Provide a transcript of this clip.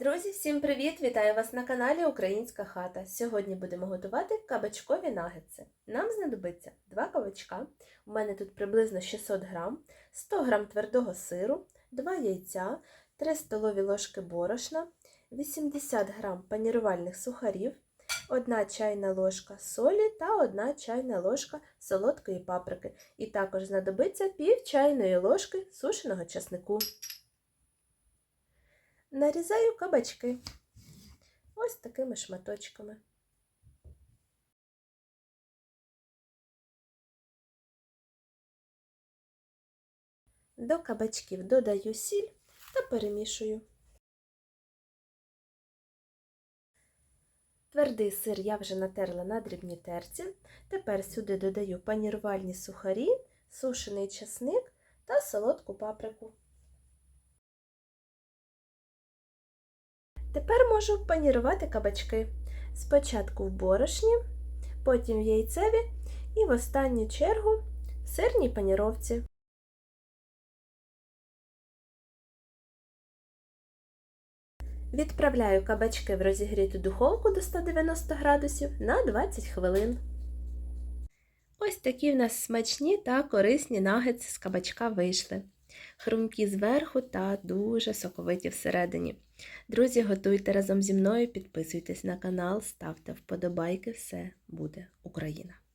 Друзі, всім привіт! Вітаю вас на каналі Українська хата. Сьогодні будемо готувати кабачкові нагетси. Нам знадобиться 2 кабачка, у мене тут приблизно 600 грам, 100 грам твердого сиру, 2 яйця, 3 столові ложки борошна, 80 грам панірувальних сухарів, 1 чайна ложка солі та 1 чайна ложка солодкої паприки. І також знадобиться пів чайної ложки сушеного часнику. Нарізаю кабачки ось такими шматочками. До кабачків додаю сіль та перемішую. Твердий сир я вже натерла на дрібній терці. Тепер сюди додаю панірувальні сухарі, сушений часник та солодку паприку. Тепер можу панірувати кабачки. Спочатку в борошні, потім в яйцеві і в останню чергу в сирній паніровці. Відправляю кабачки в розігріту духовку до 190 градусів на 20 хвилин. Ось такі в нас смачні та корисні нагетси з кабачка вийшли. Хрумкі зверху та дуже соковиті всередині. Друзі, готуйте разом зі мною, підписуйтесь на канал, ставте вподобайки, все буде Україна!